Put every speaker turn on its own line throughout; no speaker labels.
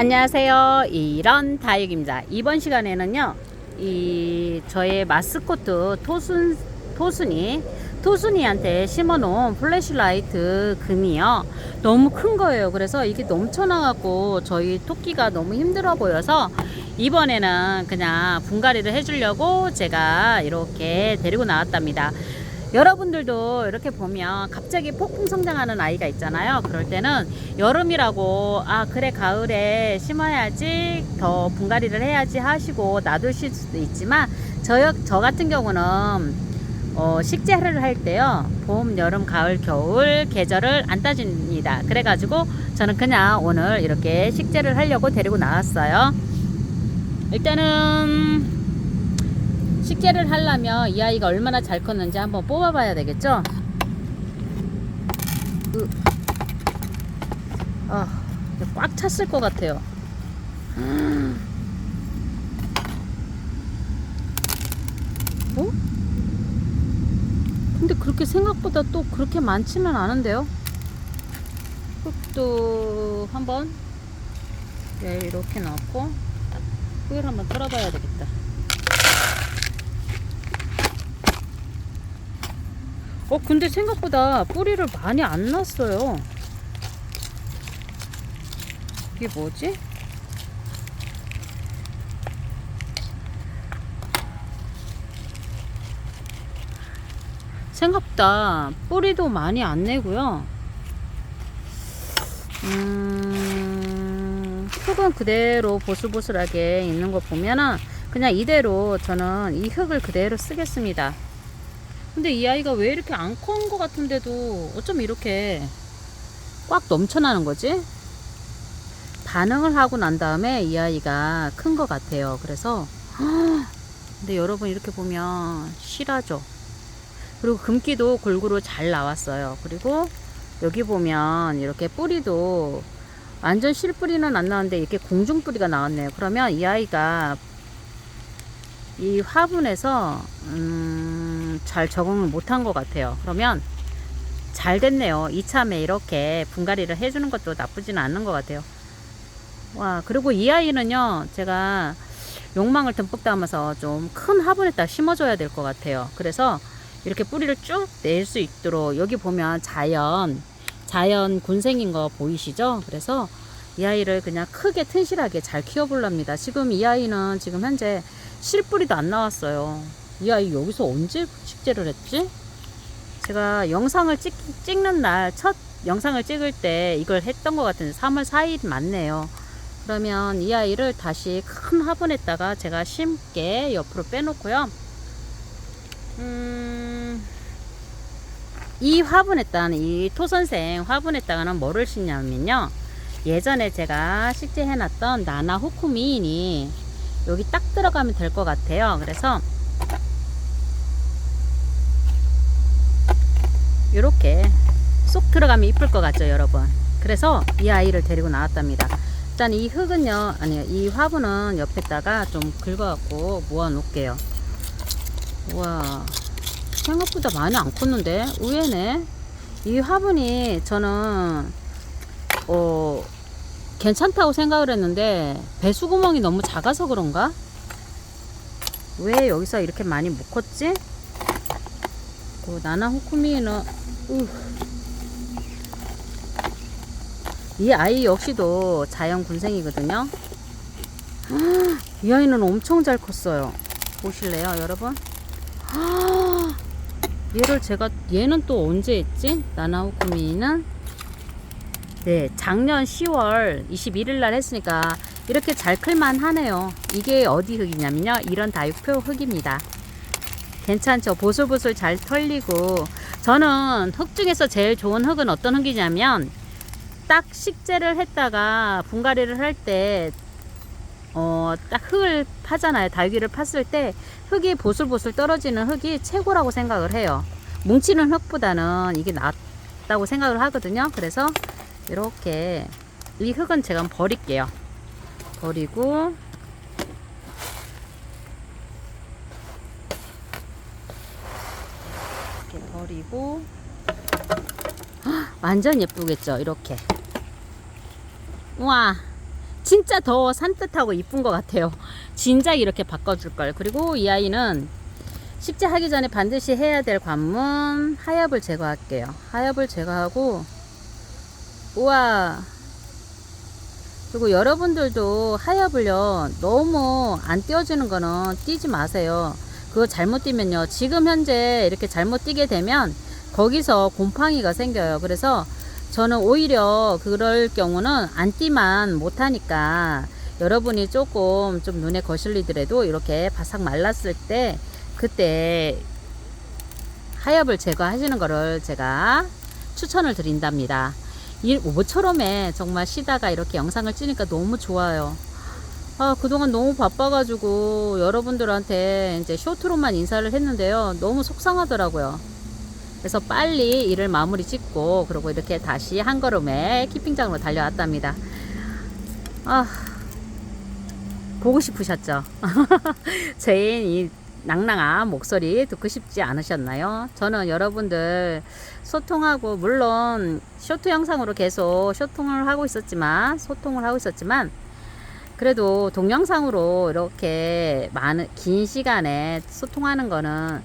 안녕하세요. 이런 다육입니다. 이번 시간에는요, 이 저의 마스코트 토순 토순이 토순이한테 심어놓은 플래시라이트 금이요. 너무 큰 거예요. 그래서 이게 넘쳐나갖고 저희 토끼가 너무 힘들어 보여서 이번에는 그냥 분갈이를 해주려고 제가 이렇게 데리고 나왔답니다. 여러분들도 이렇게 보면 갑자기 폭풍 성장하는 아이가 있잖아요. 그럴 때는 여름이라고 아 그래 가을에 심어야지 더 분갈이를 해야지 하시고 놔두실 수도 있지만 저, 저 같은 경우는 어, 식재를 할 때요 봄, 여름, 가을, 겨울 계절을 안 따집니다. 그래가지고 저는 그냥 오늘 이렇게 식재를 하려고 데리고 나왔어요. 일단은 식재를 하려면 이 아이가 얼마나 잘 컸는지 한번 뽑아 봐야 되겠죠? 으. 아, 꽉 찼을 것 같아요. 어? 근데 그렇게 생각보다 또 그렇게 많지는 않은데요? 흙도 한번 네, 이렇게 넣고 흙을 한번 털어봐야 되겠다. 어 근데 생각보다 뿌리를 많이 안 났어요. 이게 뭐지? 생각보다 뿌리도 많이 안 내고요. 음, 흙은 그대로 보슬보슬하게 있는 거 보면은 그냥 이대로 저는 이 흙을 그대로 쓰겠습니다 근데 이 아이가 왜 이렇게 안 커온 것 같은데도 어쩜 이렇게 꽉 넘쳐나는 거지? 반응을 하고 난 다음에 이 아이가 큰 것 같아요. 그래서 근데 여러분 이렇게 보면 실하죠. 그리고 금기도 골고루 잘 나왔어요. 그리고 여기 보면 이렇게 뿌리도 완전 실뿌리는 안 나왔는데 이렇게 공중뿌리가 나왔네요. 그러면 이 아이가 이 화분에서 음, 잘 적응을 못한 것 같아요. 그러면 잘 됐네요. 이참에 이렇게 분갈이를 해주는 것도 나쁘지는 않은 것 같아요. 와 그리고 이 아이는요 제가 욕망을 듬뿍 담아서 좀 큰 화분에다 심어줘야 될 것 같아요. 그래서 이렇게 뿌리를 쭉 낼 수 있도록 여기 보면 자연 자연 군생인 거 보이시죠? 그래서 이 아이를 그냥 크게 튼실하게 잘 키워볼랍니다. 지금 이 아이는 지금 현재 실뿌리도 안 나왔어요. 이 아이 여기서 언제 식재를 했지? 제가 영상을 찍, 찍는 날, 첫 영상을 찍을 때 이걸 했던 것 같은데 3월 4일 맞네요. 그러면 이 아이를 다시 큰 화분에다가 제가 심게 옆으로 빼놓고요. 음, 이 화분에다는 이 토선생 화분에다가는 뭐를 심냐면요. 예전에 제가 식재해놨던 나나 호쿠미인이 여기 딱 들어가면 될 것 같아요. 그래서 이렇게 쏙 들어가면 이쁠 것 같죠, 여러분. 그래서 이 아이를 데리고 나왔답니다. 일단 이 흙은요, 아니요, 이 화분은 옆에다가 좀 긁어갖고 모아 놓을게요. 와, 생각보다 많이 안 컸는데 의외네. 이 화분이 저는 어 괜찮다고 생각을 했는데 배수구멍이 너무 작아서 그런가? 왜 여기서 이렇게 많이 못 컸지? 그 나나 호쿠미는 우. 이 아이 역시도 자연 군생이거든요. 이 아이는 엄청 잘 컸어요. 보실래요, 여러분? 얘를 제가 얘는 또 언제 했지? 나나 호쿠미는 네, 작년 10월 21일 날 했으니까 이렇게 잘 클만 하네요. 이게 어디 흙이냐면요. 이런 다육표 흙입니다. 괜찮죠? 보슬보슬 잘 털리고 저는 흙 중에서 제일 좋은 흙은 어떤 흙이냐면 딱 식재를 했다가 분갈이를 할때 어, 딱 흙을 파잖아요. 다육이를 팠을 때 흙이 보슬보슬 떨어지는 흙이 최고라고 생각을 해요. 뭉치는 흙보다는 이게 낫다고 생각을 하거든요. 그래서 이렇게 이 흙은 제가 버릴게요. 버리고 헉, 완전 예쁘겠죠? 이렇게 우와 진짜 더 산뜻하고 이쁜 것 같아요. 진작 이렇게 바꿔줄 걸. 그리고 이 아이는 식재하기 전에 반드시 해야 될 관문 하엽을 제거할게요. 하엽을 제거하고 우와 그리고 여러분들도 하엽을요 너무 안 띄워주는 거는 띄지 마세요. 그거 잘못 띄면요 지금 현재 이렇게 잘못 띄게 되면 거기서 곰팡이가 생겨요. 그래서 저는 오히려 그럴 경우는 안 띄만 못하니까 여러분이 조금 좀 눈에 거슬리더라도 이렇게 바싹 말랐을 때 그때 하엽을 제거하시는 거를 제가 추천을 드린답니다. 이 모처럼에 정말 쉬다가 이렇게 영상을 찍으니까 너무 좋아요. 아, 그동안 너무 바빠가지고 여러분들한테 이제 쇼트로만 인사를 했는데요. 너무 속상하더라고요. 그래서 빨리 일을 마무리 짓고 그리고 이렇게 다시 한 걸음에 키핑장으로 달려왔답니다. 아, 보고 싶으셨죠? 제이 낭낭한 목소리 듣고 싶지 않으셨나요? 저는 여러분들 소통하고 물론 쇼트 영상으로 계속 소통을 하고 있었지만 소통을 하고 있었지만 그래도 동영상으로 이렇게 많은 긴 시간에 소통하는 거는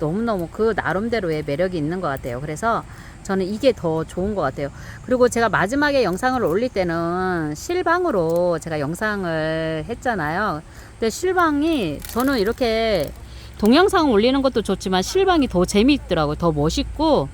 너무너무 그 나름대로의 매력이 있는 것 같아요. 그래서 저는 이게 더 좋은 것 같아요. 그리고 제가 마지막에 영상을 올릴 때는 실방으로 제가 영상을 했잖아요. 근데 실방이 저는 이렇게 동영상 올리는 것도 좋지만 실방이 더 재미있더라고요. 더 멋있고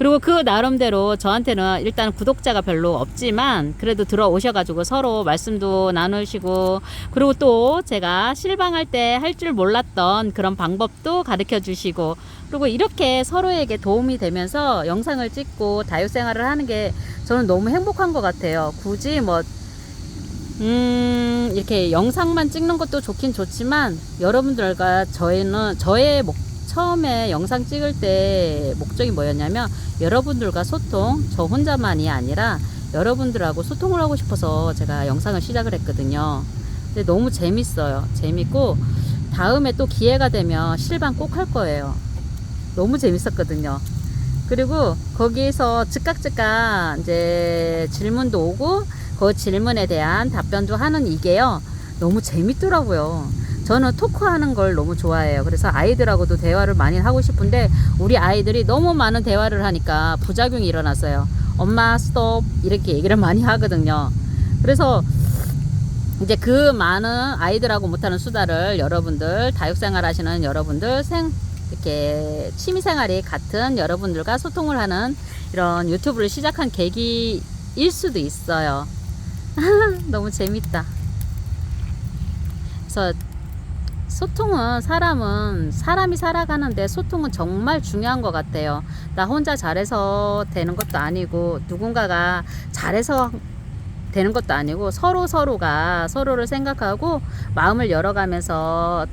그리고 그 나름대로 저한테는 일단 구독자가 별로 없지만 그래도 들어오셔가지고 서로 말씀도 나누시고 그리고 또 제가 실방할 때 할 줄 몰랐던 그런 방법도 가르쳐 주시고 그리고 이렇게 서로에게 도움이 되면서 영상을 찍고 다육생활을 하는 게 저는 너무 행복한 것 같아요. 굳이 뭐 음, 이렇게 영상만 찍는 것도 좋긴 좋지만 여러분들과 저희는 저의 목, 처음에 영상 찍을 때 목적이 뭐였냐면 여러분들과 소통, 저 혼자만이 아니라 여러분들하고 소통을 하고 싶어서 제가 영상을 시작을 했거든요. 근데 너무 재밌어요. 재밌고 다음에 또 기회가 되면 실방 꼭 할 거예요. 너무 재밌었거든요. 그리고 거기에서 즉각즉각 이제 질문도 오고 그 질문에 대한 답변도 하는 이게요. 너무 재밌더라고요. 저는 토크하는 걸 너무 좋아해요. 그래서 아이들하고도 대화를 많이 하고 싶은데 우리 아이들이 너무 많은 대화를 하니까 부작용이 일어났어요. 엄마 스톱 이렇게 얘기를 많이 하거든요. 그래서 이제 그 많은 아이들하고 못하는 수다를 여러분들 다육생활 하시는 여러분들 생 이렇게 취미생활이 같은 여러분들과 소통을 하는 이런 유튜브를 시작한 계기일 수도 있어요. 너무 재밌다. 그래서 소통은 사람은 사람이 살아가는데 소통은 정말 중요한 것 같아요. 나 혼자 잘해서 되는 것도 아니고 누군가가 잘해서 되는 것도 아니고 서로 서로가 서로를 생각하고 마음을 열어가면서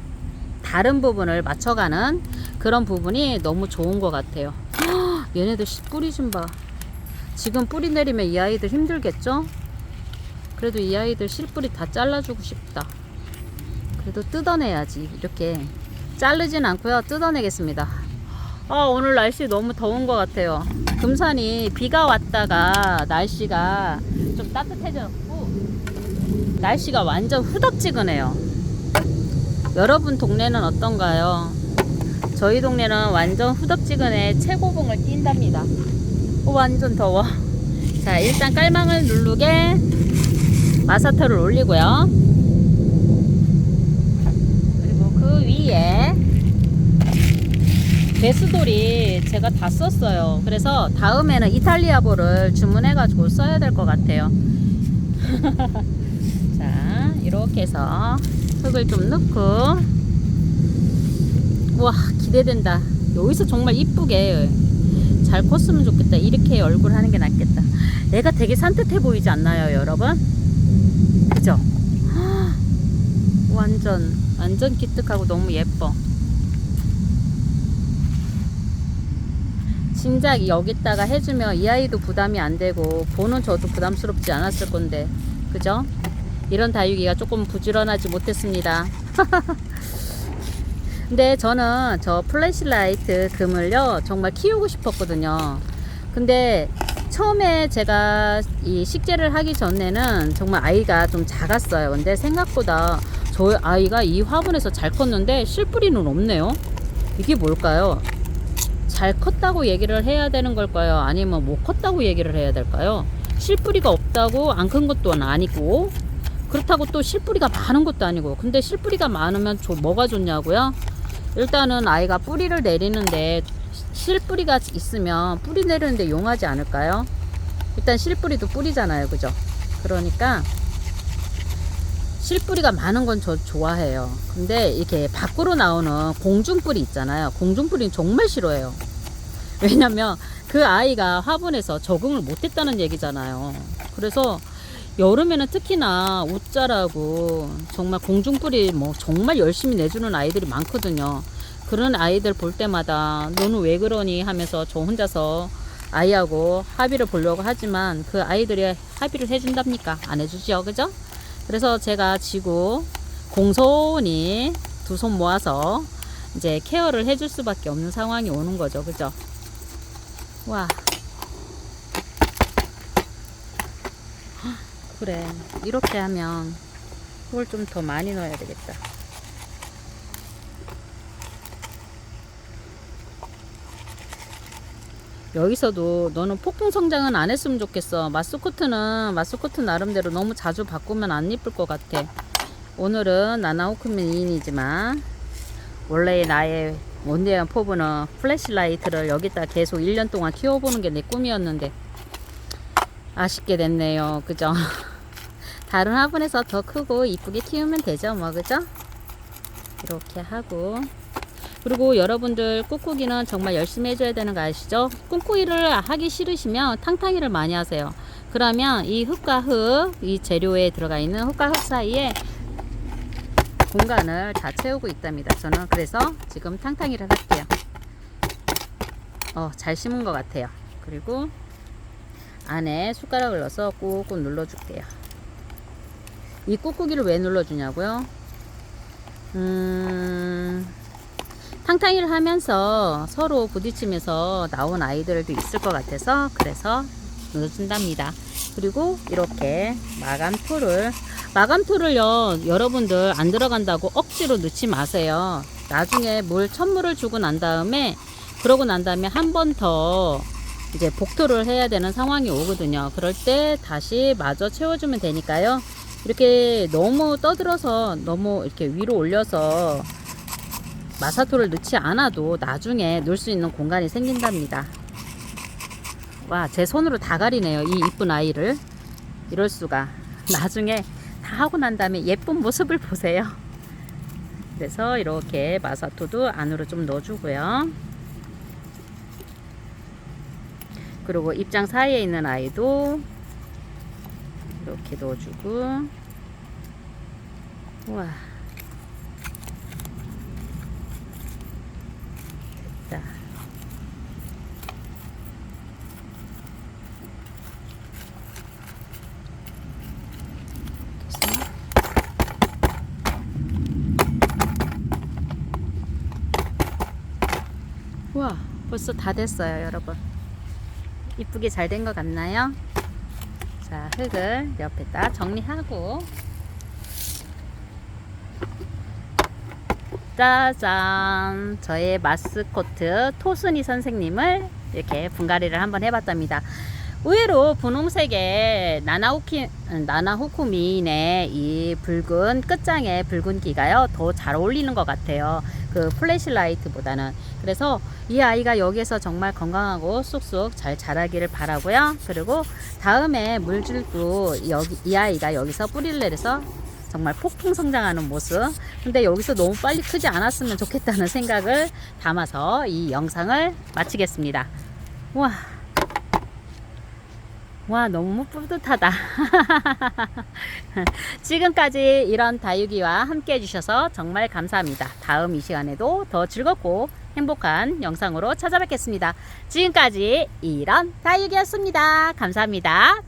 다른 부분을 맞춰가는 그런 부분이 너무 좋은 것 같아요. 헉, 얘네들 씨 뿌리 좀 봐. 지금 뿌리 내리면 이 아이들 힘들겠죠? 그래도 이 아이들 실뿌리 다 잘라주고 싶다. 그래도 뜯어내야지. 이렇게 자르진 않고요. 뜯어내겠습니다. 아, 오늘 날씨 너무 더운 것 같아요. 금산이 비가 왔다가 날씨가 좀 따뜻해졌고 날씨가 완전 후덥지근해요. 여러분 동네는 어떤가요? 저희 동네는 완전 후덥지근해 최고봉을 뛴답니다. 오, 완전 더워. 자, 일단 깔망을 누르게 마사터를 올리고요. 그리고 그 위에 배수돌이 제가 다 썼어요. 그래서 다음에는 이탈리아보를 주문해 가지고 써야 될 것 같아요. 자, 이렇게 해서 흙을 좀 넣고 와 기대된다. 여기서 정말 이쁘게 잘 컸으면 좋겠다. 이렇게 얼굴 하는 게 낫겠다. 내가 되게 산뜻해 보이지 않나요, 여러분? 그죠? 완전 완전 기특하고 너무 예뻐. 진작 여기다가 해주면 이 아이도 부담이 안 되고 보는 저도 부담스럽지 않았을 건데 그죠? 이런 다육이가 조금 부지런하지 못했습니다. 근데 저는 저 플래시라이트 금을요 정말 키우고 싶었거든요. 근데 처음에 제가 이 식재를 하기 전에는 정말 아이가 좀 작았어요. 근데 생각보다 저 아이가 이 화분에서 잘 컸는데 실뿌리는 없네요. 이게 뭘까요? 잘 컸다고 얘기를 해야 되는 걸까요? 아니면 못 컸다고 얘기를 해야 될까요? 실뿌리가 없다고 안 큰 것도 아니고 그렇다고 또 실뿌리가 많은 것도 아니고 근데 실뿌리가 많으면 저 뭐가 좋냐고요? 일단은 아이가 뿌리를 내리는데 실뿌리가 있으면 뿌리 내리는데 용하지 않을까요? 일단 실뿌리도 뿌리잖아요 그죠? 그러니까 실뿌리가 많은 건 저 좋아해요 근데 이렇게 밖으로 나오는 공중뿌리 있잖아요 공중뿌리는 정말 싫어해요 왜냐면 그 아이가 화분에서 적응을 못했다는 얘기잖아요 그래서 여름에는 특히나 옷자라고 정말 공중뿌리 뭐 정말 열심히 내주는 아이들이 많거든요. 그런 아이들 볼 때마다 너는 왜 그러니 하면서 저 혼자서 아이하고 합의를 보려고 하지만 그 아이들이 합의를 해준답니까? 안 해주지요. 그죠? 그래서 제가 지고 공손히 두 손 모아서 이제 케어를 해줄 수밖에 없는 상황이 오는 거죠. 그죠? 와. 그래 이렇게 하면 흙을 좀더 많이 넣어야 되겠다 여기서도 너는 폭풍 성장은 안 했으면 좋겠어 마스코트는 마스코트 나름대로 너무 자주 바꾸면 안 이쁠 것 같아 오늘은 나나호크민 2인이지만 원래 나의 원대한 포부는 플래시라이트를 여기다 계속 1년 동안 키워보는 게 내 꿈이었는데 아쉽게 됐네요. 그죠? 다른 화분에서 더 크고 이쁘게 키우면 되죠. 뭐, 그죠? 이렇게 하고. 그리고 여러분들 꾹꾹이는 정말 열심히 해줘야 되는 거 아시죠? 꾹꾹이를 하기 싫으시면 탕탕이를 많이 하세요. 그러면 이 흙과 흙, 이 재료에 들어가 있는 흙과 흙 사이에 공간을 다 채우고 있답니다. 저는 그래서 지금 탕탕이를 할게요. 어, 잘 심은 것 같아요. 그리고 안에 숟가락을 넣어서 꾹꾹 눌러줄게요. 이 꾹꾹이를 왜 눌러주냐고요? 음, 탕탕이를 하면서 서로 부딪히면서 나온 아이들도 있을 것 같아서 그래서 눌러준답니다. 그리고 이렇게 마감토를 마감토를요 여러분들 안 들어간다고 억지로 넣지 마세요. 나중에 물 천물을 주고 난 다음에 그러고 난 다음에 한 번 더 이제 복토를 해야 되는 상황이 오거든요. 그럴 때 다시 마저 채워주면 되니까요. 이렇게 너무 떠들어서 너무 이렇게 위로 올려서 마사토를 넣지 않아도 나중에 넣을 수 있는 공간이 생긴답니다. 와, 제 손으로 다 가리네요. 이 이쁜 아이를. 이럴 수가. 나중에 다 하고 난 다음에 예쁜 모습을 보세요. 그래서 이렇게 마사토도 안으로 좀 넣어주고요. 그리고 입장 사이에 있는 아이도 이렇게 넣어주고 우와 됐다 됐어? 우와 벌써 다 됐어요 여러분 이쁘게 잘 된 것 같나요? 자, 흙을 옆에다 정리하고 짜잔! 저의 마스코트 토순이 선생님을 이렇게 분갈이를 한번 해봤답니다. 의외로 분홍색의 나나호키, 나나호쿠미인의 이 붉은 끝장의 붉은기가요 더 잘 어울리는 것 같아요. 그 플래시라이트보다는 그래서 이 아이가 여기에서 정말 건강하고 쑥쑥 잘 자라기를 바라고요. 그리고 다음에 물줄도 여기 이 아이가 여기서 뿌리를 내려서 정말 폭풍 성장하는 모습. 근데 여기서 너무 빨리 크지 않았으면 좋겠다는 생각을 담아서 이 영상을 마치겠습니다. 와. 와, 너무 뿌듯하다. 지금까지 이런 다육이와 함께 해주셔서 정말 감사합니다. 다음 이 시간에도 더 즐겁고 행복한 영상으로 찾아뵙겠습니다. 지금까지 이런 다육이었습니다. 감사합니다.